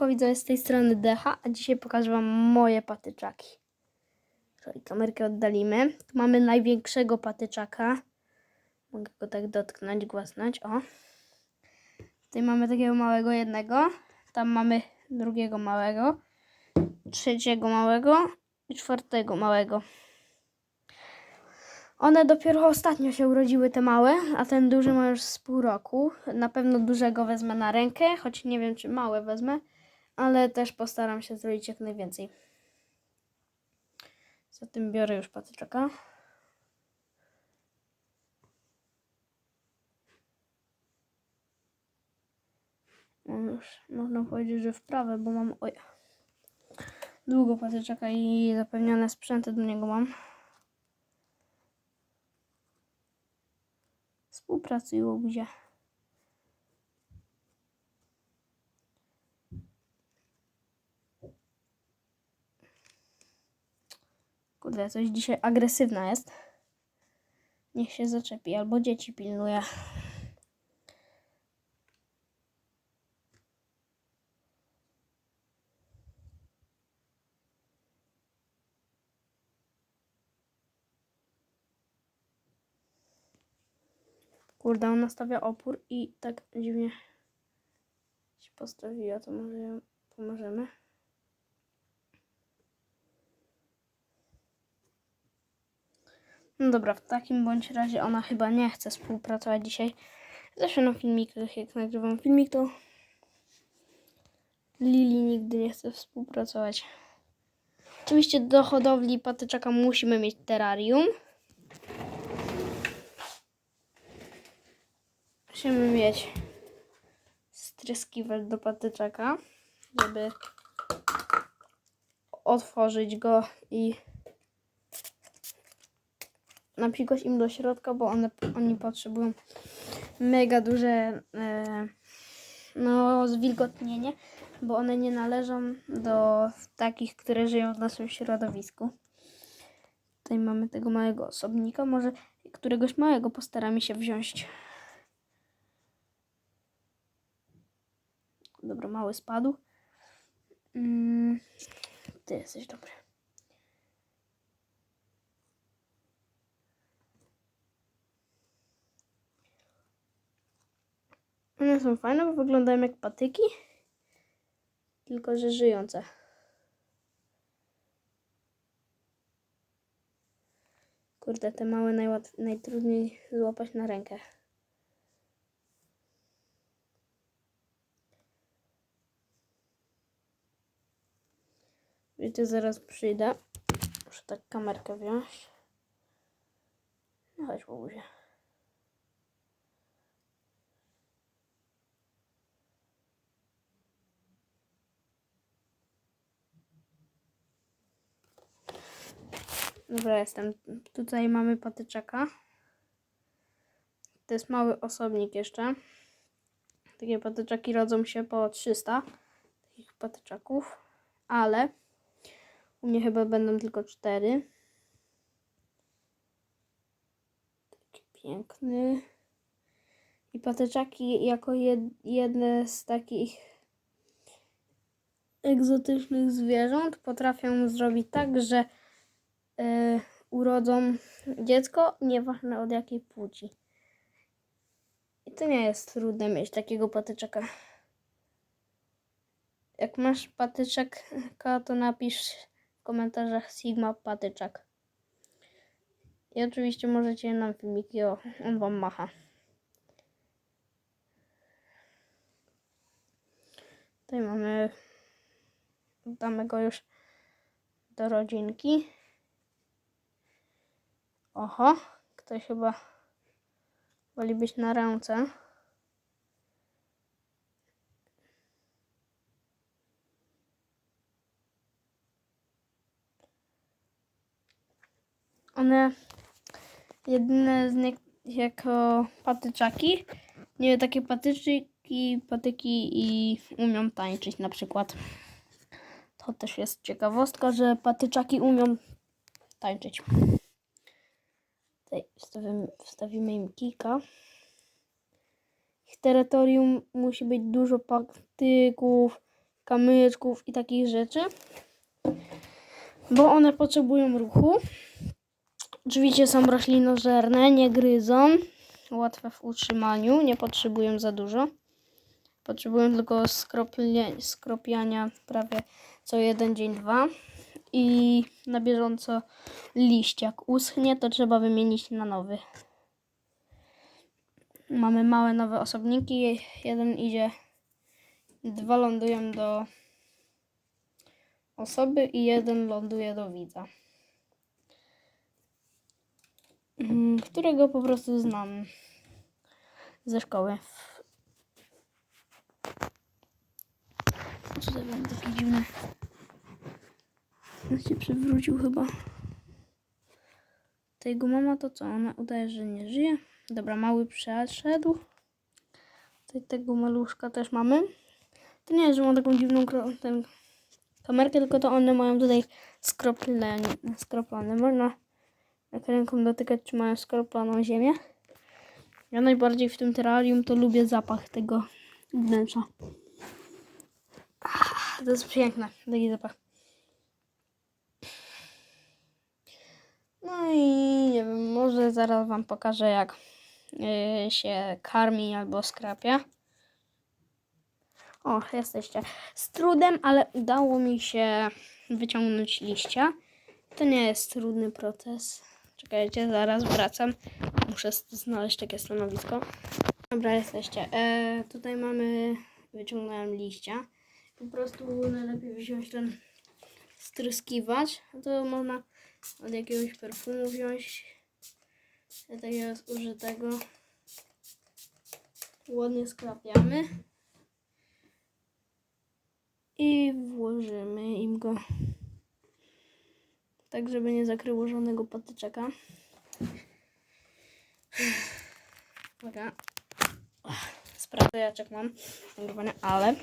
Widzę z tej strony Decha, a dzisiaj pokażę Wam moje patyczaki. Czyli kamerkę oddalimy. Tu mamy największego patyczaka. Mogę go tak dotknąć, głasnąć. O. Tutaj mamy takiego małego jednego. Tam mamy drugiego małego. Trzeciego małego i czwartego małego. One dopiero ostatnio się urodziły, te małe, a ten duży ma już z pół roku. Na pewno dużego wezmę na rękę, choć nie wiem, czy małe wezmę, ale też postaram się zrobić jak najwięcej. Zatem biorę już patyczaka. Mam już, można powiedzieć, że wprawę, bo mam oj, długo patyczaka i zapewnione sprzęty do niego mam. Współpracują gdzie. Kurde, coś dzisiaj agresywna jest. Niech się zaczepi, albo dzieci pilnuje. Kurde, ona stawia opór i tak dziwnie się postawiła, to może ją pomożemy. No dobra, w takim bądź razie ona chyba nie chce współpracować dzisiaj. Zawsze na filmikach, jak nagrywam filmik, to Lili nigdy nie chce współpracować. Oczywiście do hodowli patyczaka musimy mieć terrarium. Musimy mieć stryskiwel do patyczaka, żeby otworzyć go i napikoć im do środka, bo one, oni potrzebują mega duże e, no, zwilgotnienie, bo one nie należą do takich, które żyją w naszym środowisku. Tutaj mamy tego małego osobnika, może któregoś małego postaramy się wziąć. Dobra, mały spadł. Mm, ty jesteś dobry. One są fajne, bo wyglądają jak patyki, tylko że żyjące. Kurde, te małe najłat- najtrudniej złapać na rękę. Wiecie, zaraz przyjdę. Muszę tak kamerkę wziąć. No chodź, łobuzie. Dobra, jestem. Tutaj mamy patyczaka. To jest mały osobnik jeszcze. Takie patyczaki rodzą się po 300 takich patyczaków, ale u mnie chyba będą tylko 4. Taki piękny. I patyczaki jako jed, jedne z takich egzotycznych zwierząt potrafią zrobić tak, że y, urodzą dziecko, nieważne od jakiej płci. I to nie jest trudne mieć takiego patyczaka. Jak masz patyczaka, to napisz w komentarzach Sigma patyczak. I oczywiście możecie nam filmiki, o, on wam macha. Tutaj mamy, damy go już do rodzinki. Oho, ktoś chyba woli być na ręce. One jedyne z nich jako patyczaki. Nie takie patyczki, patyki i umią tańczyć na przykład. To też jest ciekawostka, że patyczaki umią tańczyć. Wstawimy, wstawimy im kika. Ich terytorium musi być dużo patyków, kamyczków i takich rzeczy, bo one potrzebują ruchu. Oczywiście są roślinożerne, nie gryzą, łatwe w utrzymaniu, nie potrzebują za dużo. Potrzebują tylko skropiania prawie co jeden dzień, dwa. I na bieżąco liść jak uschnie, to trzeba wymienić na nowy. Mamy małe nowe osobniki. Jeden idzie, dwa lądują do osoby i jeden ląduje do widza. Mm, Którego po prostu znam ze szkoły. Co to będzie? On się przewrócił chyba. Ta jego mama to co? Ona udaje, że nie żyje. Dobra, mały przeszedł. Tutaj tego maluszka też mamy. To nie jest, że ma taką dziwną kamerkę, tylko to one mają tutaj skroplone. Można jak ręką dotykać, czy mają skroploną ziemię. Ja najbardziej w tym terrarium to lubię zapach tego wnętrza. Ah, To jest piękne, taki zapach. No i nie wiem, może zaraz Wam pokażę, jak yy, się karmi albo skrapia. O, jesteście. Z trudem, ale udało mi się wyciągnąć liścia. To nie jest trudny proces. Czekajcie, zaraz wracam. Muszę znaleźć takie stanowisko. Dobra, jesteście. E, tutaj mamy, wyciągnąłem liścia. Po prostu najlepiej wziąć ten stryskiwacz. To można od jakiegoś perfumu wziąć. Takiego zużytego. Ładnie skrapiamy. I włożymy im go tak, żeby nie zakryło żadnego patyczaka. Uwaga. Sprawdzę, jak mam ale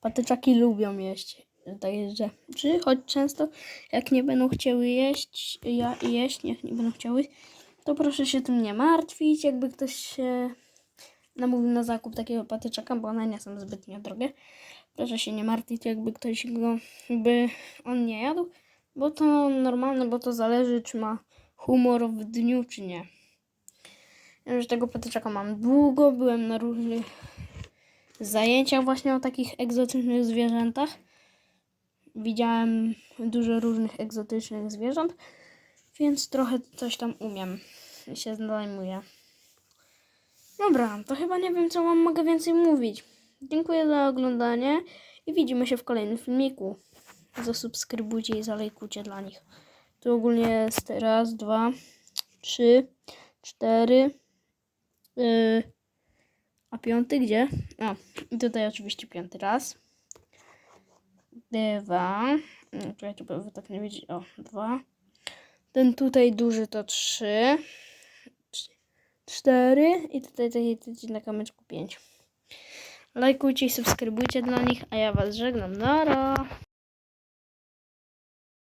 patyczaki lubią jeść takie rzeczy, choć często jak nie będą chciały jeść, ja jeść, nie będą chciały, to proszę się tym nie martwić, jakby ktoś się namówił na zakup takiego patyczaka, bo one nie są zbytnio drogie. Proszę się nie martwić, jakby ktoś go, jakby on nie jadł, bo to normalne, bo to zależy, czy ma humor w dniu, czy nie. Ja już tego patyczaka mam długo, byłem na różnych zajęciach właśnie o takich egzotycznych zwierzętach. Widziałem dużo różnych egzotycznych zwierząt, więc trochę coś tam umiem i się zajmuję. Dobra, to chyba nie wiem, co wam mogę więcej mówić. Dziękuję za oglądanie i widzimy się w kolejnym filmiku. Zasubskrybujcie i zalajkujcie dla nich. Tu ogólnie jest raz, dwa, trzy, cztery, yy, a piąty gdzie? A, i tutaj oczywiście piąty raz. Dwa. No, Czekajcie, bo wy tak nie widzicie. O, dwa. Ten tutaj duży to trzy. Cz- Cztery. I tutaj taki taki na kamyczku pięć. Lajkujcie i subskrybujcie dla nich, a ja was żegnam. Nara.